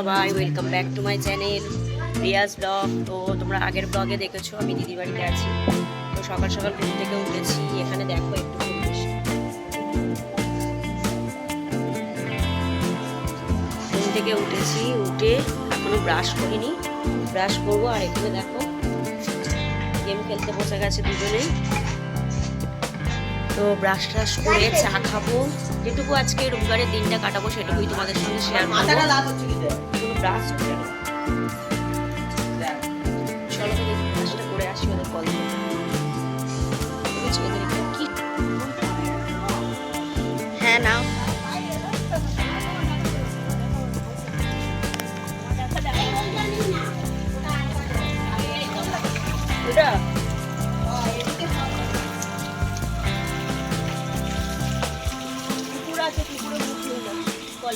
সবাই welcome back to my channel Riaz blog তো তোমরা আগের ব্লগে দেখেছ, আমি দিদি বাড়িতে আছি। তো সকাল সকাল ঘুম থেকে উঠেছি, এখানে দেখো একটু পরিবেশ। ঘুম থেকে উঠেছি, উঠে এখনও ব্রাশ করিনি। ব্রাশ করব, আর এখানে দেখো গেম খেলতে বসে গেছে দুজনেই। তো ব্রাশ ট্রাশ করে চা খাব। যেটুকু আজকে রবিবারের দিনটা কাটাবো সেটুকুই তোমাদের সঙ্গে শেয়ার করব। ব্রাশ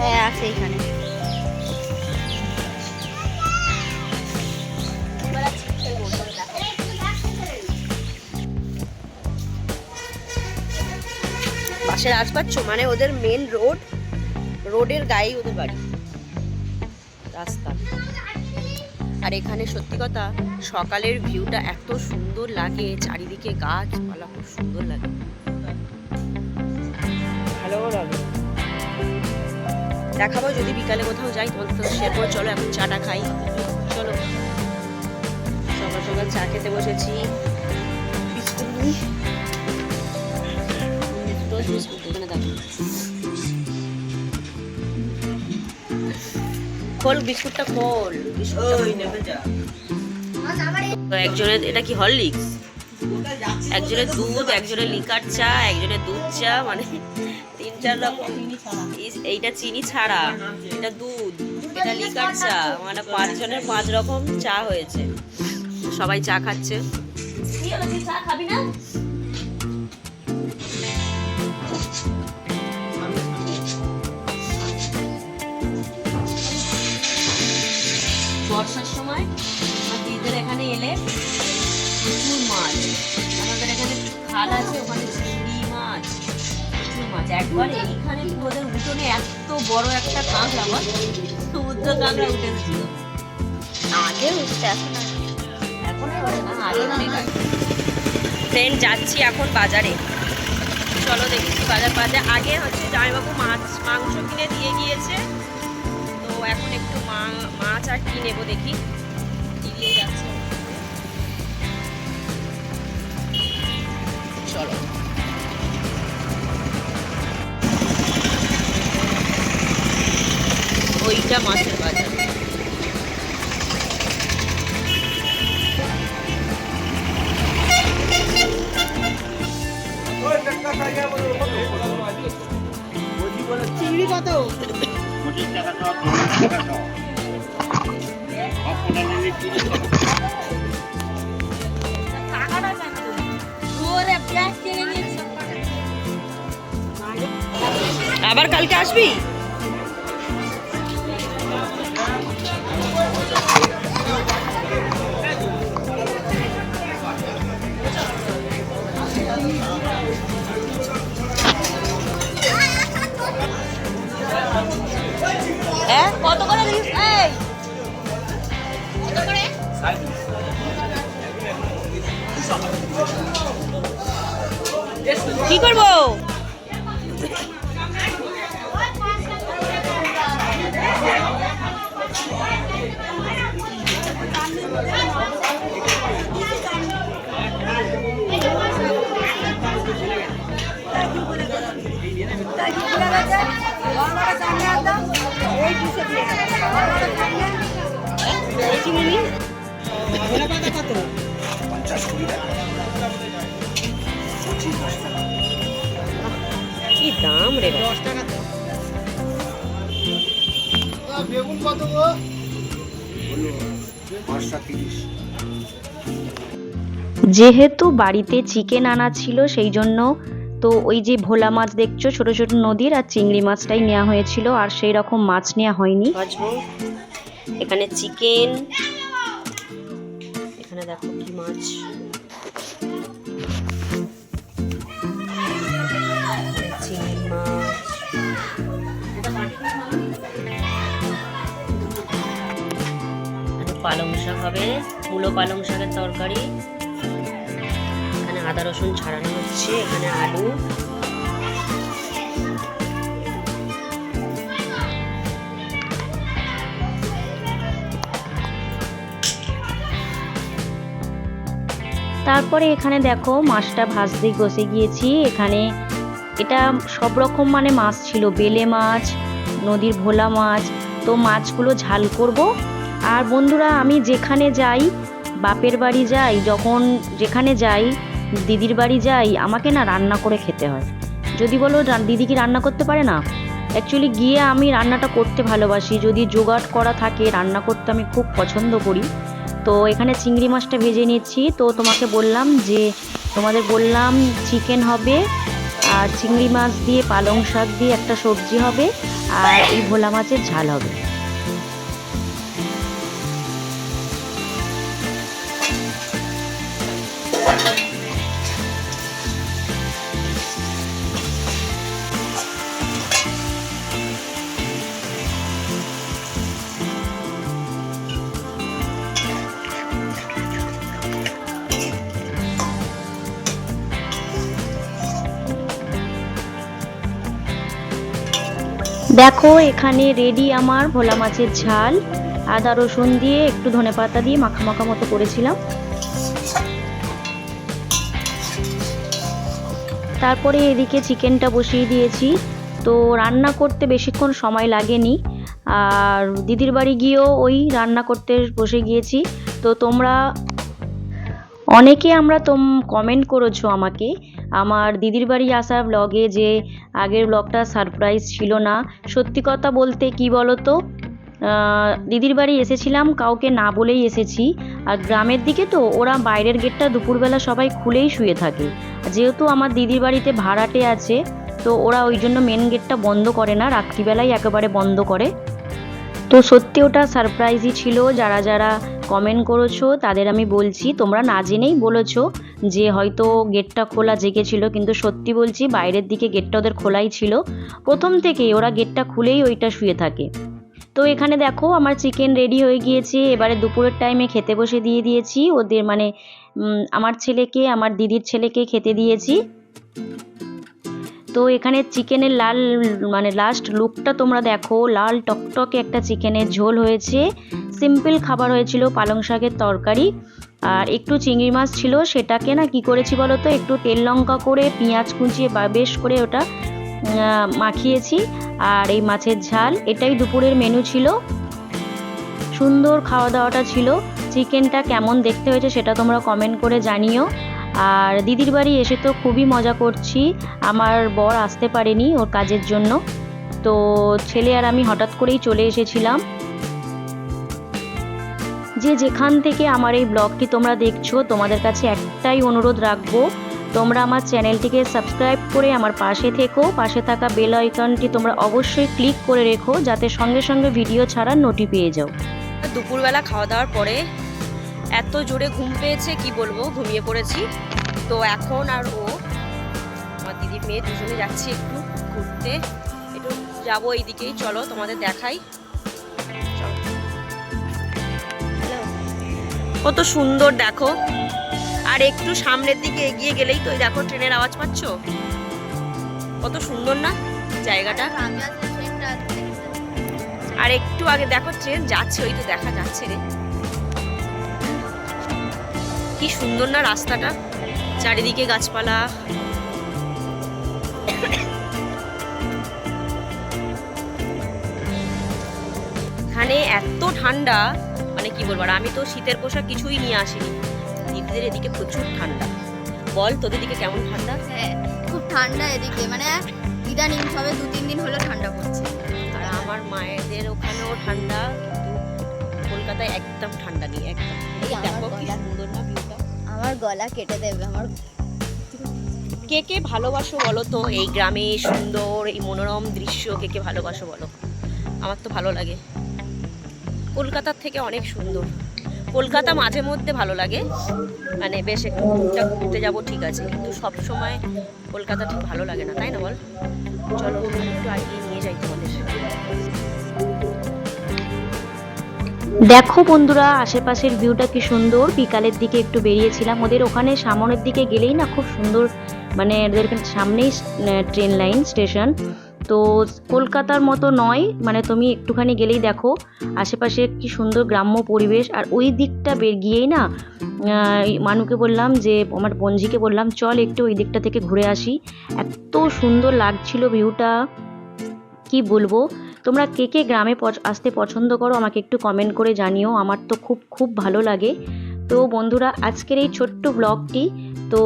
হ্যাঁ আছে এখানে। পাশের আজ পাচ্ছ? মানে ওদের মেন রোড রোডের গায়েই ওদের বাড়ি। রাস্তা। আর এখানে সত্যি কথা, সকালের ভিউটা এত সুন্দর লাগে, চারিদিকে গাছপালা, খুব সুন্দর লাগে। ভালো লাগে দেখাবো যদি বিকালে কোথাও যাই তোমাদের সাথে শেয়ার করে চলো এখন চাটা খাই। চলো। সকাল সকাল চা খেতে বসেছি। বিস্কুট নিই। বিস্কুট এখানে দেখো খোল বিস্কুটটা খোল। তো একজনের এটা কি হরলিক্স? একজনের দুধ একজনের লিকার চা একজনের দুধ চা মানে তিন চার রকম। এইটা চিনি ছাড়া, এটা দুধ, এটা লিকার চা মানে পাঁচজনের পাঁচ রকম চা হয়েছে। সবাই চা খাচ্ছে। বর্ষার সময় দিদিদের এখানে এলে প্রচুর মাছ। আমাদের এখানে খাল আছে, ওখানে মাছ একবার ওদের উঠোনে এত বড় একটা কাঁকড়া বল সমুদ্র কাঁকড়া উঠে এসেছিল আগে উঠতে এখন এখন না, আগে অনেক ট্রেন যাচ্ছি এখন বাজারে। চলো দেখি কি বাজার বাজার আগে হচ্ছে জামাইবাবু মাছ মাংস কিনে দিয়ে গিয়েছে। তো এখন একটু মা- মাছ আর কি নেব দেখি। দিয়ে যাচ্ছে। ওইটা মাছের বাজার চিংড়ি কত? আবার কালকে আসবি? কি দাম রে দশ টাকা বেগুন কত গো? তিরিশ যেহেতু বাড়িতে চিকেন আনা ছিল সেই জন্য তো ওই যে ভোলা মাছ দেখছ ছোট ছোট নদীর আর চিংড়ি মাছটাই নেওয়া হয়েছিল আর সেই রকম মাছ নেওয়া হয়নি। এখানে চিকেন দেখো কি মাছ। চিংড়ি মাছ। পালং শাক হবে, মূলো পালং শাকের তরকারি। এখানে আদা রসুন ছাড়ানো হচ্ছে, এখানে আলু। তারপরে এখানে দেখো মাছটা ভাজতে বসে গিয়েছি। এখানে এটা সব রকম মানে মাছ ছিল, বেলে মাছ, নদীর ভোলা মাছ। তো মাছগুলো ঝাল করব। আর বন্ধুরা, আমি যেখানে যাই, বাপের বাড়ি যাই, যখন যেখানে যাই, দিদির বাড়ি যাই, আমাকে না রান্না করে খেতে হয়। যদি বলো দিদি কি রান্না করতে পারে না? অ্যাকচুয়ালি গিয়ে আমি রান্নাটা করতে ভালোবাসি। যদি জোগাড় করা থাকে, রান্না করতে আমি খুব পছন্দ করি। তো এখানে চিংড়ি মাছটা ভেজে নিচ্ছি। তো তোমাকে বললাম যে, তোমাদের বললাম চিকেন হবে আর চিংড়ি মাছ দিয়ে পালং শাক দিয়ে একটা সবজি হবে আর এই ভোলা মাছের ঝাল হবে। দেখো, এখানে রেডি আমার ভোলা মাছের ঝাল। আদা রসুন দিয়ে একটু ধনে পাতা দিয়ে মাখা মাখা মতো করেছিলাম। তারপরে এদিকে চিকেনটা বসিয়ে দিয়েছি। তো রান্না করতে বেশিক্ষণ সময় লাগেনি। আর দিদির বাড়ি গিয়েও ওই রান্না করতে বসে গিয়েছি। তো তোমরা, অনেকে আমরা তোম কমেন্ট করেছ আমাকে আমার দিদির বাড়ি আসা ব্লগে যে আগের ব্লগটা সারপ্রাইজ ছিল না। সত্যি কথা বলতে কি বলো তো দিদির বাড়ি এসেছিলাম, কাউকে না বলেই এসেছি। আর গ্রামের দিকে তো, ওরা বাইরের গেটটা দুপুরবেলা সবাই খুলেই শুয়ে থাকে। যেহেতু আমার দিদির বাড়িতে ভাড়াটে আছে, তো ওরা ওই জন্য মেন গেটটা বন্ধ করে না, রাত্রিবেলাই একেবারে বন্ধ করে। তো সত্যি ওটা সারপ্রাইজই ছিল। যারা যারা কমেন্ট করেছ, তাদের আমি বলছি, তোমরা না জেনেই বলেছ যে হয়তো গেটটা খোলা জেগেছিল, কিন্তু সত্যি বলছি বাইরের দিকে গেটটা ওদের খোলাই ছিল। প্রথম থেকেই ওরা গেটটা খুলেই ওইটা শুয়ে থাকে। তো এখানে দেখো আমার চিকেন রেডি হয়ে গিয়েছে, এবারে দুপুরের টাইমে খেতে বসে দিয়ে দিয়েছি। ওদের মানে আমার ছেলেকে, আমার দিদির ছেলেকে খেতে দিয়েছি। তো এখানে চিকেনের লাল মানে লাস্ট লুকটা তোমরা দেখো। লাল টকটকে একটা চিকেনের ঝোল হয়েছে। সিম্পল খাবার হয়েছিল পালং শাকের তরকারি। আর একটু চিংড়ি মাছ ছিল, সেটাকে না কি করেছি বলো তো একটু তেল লঙ্কা করে, পেঁয়াজ কুচিয়ে বা বেশ করে ওটা মাখিয়েছি। আর এই মাছের ঝাল, এটাই দুপুরের মেনু ছিল। সুন্দর খাওয়া দাওয়াটা ছিল। চিকেনটা কেমন দেখতে হয়েছে সেটা তোমরা কমেন্ট করে জানিও। আর দিদির বাড়ি এসে তো খুবই মজা করছি। আমার বর আসতে পারেনি ওর কাজের জন্য। তো ছেলে আর আমি হঠাৎ করেই চলে এসেছিলাম। যে যেখান থেকে আমার এই ব্লগটি তোমরা দেখছ, তোমাদের কাছে একটাই অনুরোধ রাখব, তোমরা আমার চ্যানেলটিকে সাবস্ক্রাইব করে আমার পাশে থেকো। পাশে থাকা বেল আইকনটি তোমরা অবশ্যই ক্লিক করে রেখো, যাতে সঙ্গে সঙ্গে ভিডিও ছাড়ার নোটি পেয়ে যাও। দুপুরবেলা খাওয়া দাওয়ার পরে এত জোরে ঘুম পেয়েছে, কি বলব? ঘুমিয়ে পড়েছি। তো এখন আর ও, আমার দিদির মেয়ে, দুজনে যাচ্ছি একটু ঘুরতে। একটু যাব এইদিকেই, চলো তোমাদের দেখাই। কত সুন্দর, দেখো। আর একটু সামনের দিকে এগিয়ে গেলেই তো দেখো ট্রেনের আওয়াজ পাচ্ছ? কত সুন্দর না জায়গাটা। আর একটু আগে দেখো ট্রেন যাচ্ছে, ওই তো দেখা যাচ্ছে রে। কি সুন্দর না রাস্তাটা। চারিদিকে গাছপালা। এখানে এত ঠান্ডা মানে কি বলব আর আমি তো শীতের পোশাক কিছুই নিয়ে আসিনি। দিদিদের এদিকে প্রচুর ঠান্ডা। বল তোদের দিকে কেমন ঠান্ডা? হ্যাঁ খুব ঠান্ডা এদিকে মানে ইদানিং সবে দু তিন দিন হলো ঠান্ডা পড়ছে। আর আমার মায়েদের ওখানেও ঠান্ডা কিন্তু কলকাতায় একদম ঠান্ডা নেই একদম। এই দেখো আমার গলা কেটে দেবে আমার। কে কে ভালোবাসো বলো তো? এই গ্রামে সুন্দর, এই মনোরম দৃশ্য কে কে ভালোবাসো বলো? আমার তো ভালো লাগে। কলকাতার থেকে অনেক সুন্দর। কলকাতা মাঝে মধ্যে ভালো লাগে। মানে বেশ একটু ঘুরতে যাব, ঠিক আছে। কিন্তু সব সময় কলকাতা ঠিক ভালো লাগে না, তাই না বল? চলো, একটু আগিয়ে নিয়ে যাই তোমাদের। দেখো বন্ধুরা, আশেপাশের ভিউটা কি সুন্দর? বিকালের দিকে একটু বেরিয়েছিলাম। ওদের ওখানে সামনের দিকে গেলেই না খুব সুন্দর মানে ওদের সামনেই ট্রেন লাইন স্টেশন তো কলকাতার মতো নয় মানে তুমি একটুখানি গেলেই দেখো আশেপাশে কি সুন্দর গ্রাম্য পরিবেশ। আর ওই দিকটা বের গিয়েই না মানুকে বললাম যে, আমার বঞ্জিকে বললাম, চল একটু ওই দিকটা থেকে ঘুরে আসি। এত সুন্দর লাগছিল ভিউটা কি বলব? তোমরা কে কে গ্রামে আসতে পছন্দ করো আমাকে একটু কমেন্ট করে জানিও, আমার তো খুব খুব ভালো লাগে। তো বন্ধুরা, আজকের এই ছোট্ট ব্লগটি তো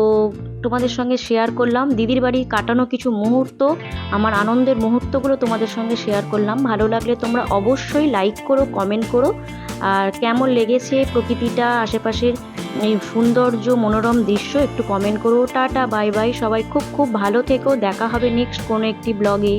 তোমাদের সঙ্গে শেয়ার করলাম। দিদির বাড়ি কাটানো কিছু মুহূর্ত, আমার আনন্দের মুহূর্তগুলো তোমাদের সঙ্গে শেয়ার করলাম। ভালো লাগলে তোমরা অবশ্যই লাইক করো কমেন্ট করো। আর কেমন লেগেছে প্রকৃতিটা, আশেপাশের এই সৌন্দর্য, মনোরম দৃশ্য, একটু কমেন্ট করো। টাটা বাই বাই সবাই খুব খুব ভালো থেকো। দেখা হবে নেক্সট কোনো একটি ব্লগে